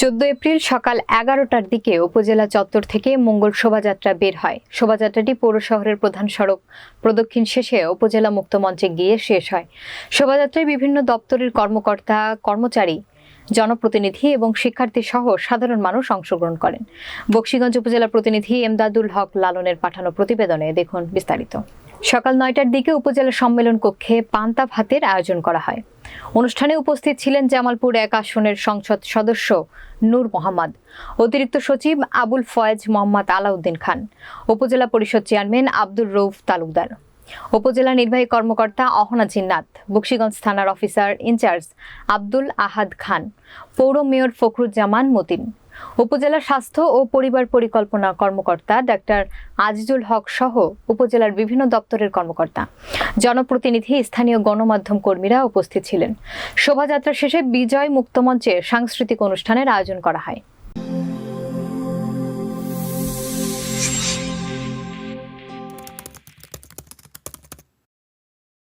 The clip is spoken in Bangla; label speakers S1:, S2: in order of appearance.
S1: চোদ্দ এপ্রিল সকাল এগারোটার দিকে উপজেলা চত্বর থেকে মঙ্গল শোভাযাত্রা বের হয়। শোভাযাত্রাটি পৌর শহরের প্রধান সড়ক। প্রদক্ষিণ শেষে উপজেলা মুক্ত মঞ্চে গিয়ে শেষ হয়। শোভাযাত্রায় বিভিন্ন দপ্তরের কর্মকর্তা, কর্মচারী, জনপ্রতিনিধি এবং শিক্ষার্থী সহ সাধারণ মানুষ অংশগ্রহণ করেন। বক্সিগঞ্জ উপজেলা প্রতিনিধি এমদাদুল হক লালনের পাঠানো প্রতিবেদনে দেখুন বিস্তারিত। সকাল নয়টার দিকে উপজেলা সম্মেলন কক্ষে পান্তা ভাতের আয়োজন করা হয়। অনুষ্ঠানে উপস্থিত ছিলেন জামালপুর এক আসনের সংসদ সদস্য নূর মোহাম্মদ, অতিরিক্ত সচিব আবুল ফয়েজ মোহাম্মদ আলাউদ্দিন খান, উপজেলা পরিষদ চেয়ারম্যান আব্দুর রৌফ তালুকদার, উপজেলা নির্বাহী কর্মকর্তা অহনা জিন্নাত, বক্সিগঞ্জ থানার officer in charge Abdul Ahad Khan, পৌর মেয়র ফখরুজ্জামান মতিন উপজেলা স্বাস্থ্য ও পরিবার পরিকল্পনা কর্মকর্তা ডাক্তার আজিজুল হক সহ উপজেলার বিভিন্ন দপ্তরের কর্মকর্তা। জনপ্রতিনিধি, স্থানীয় গণমাধ্যম কর্মীরা উপস্থিত ছিলেন। শোভাযাত্রা শেষে বিজয় মুক্তমঞ্চে সাংস্কৃতিক অনুষ্ঠানের আয়োজন করা হয়।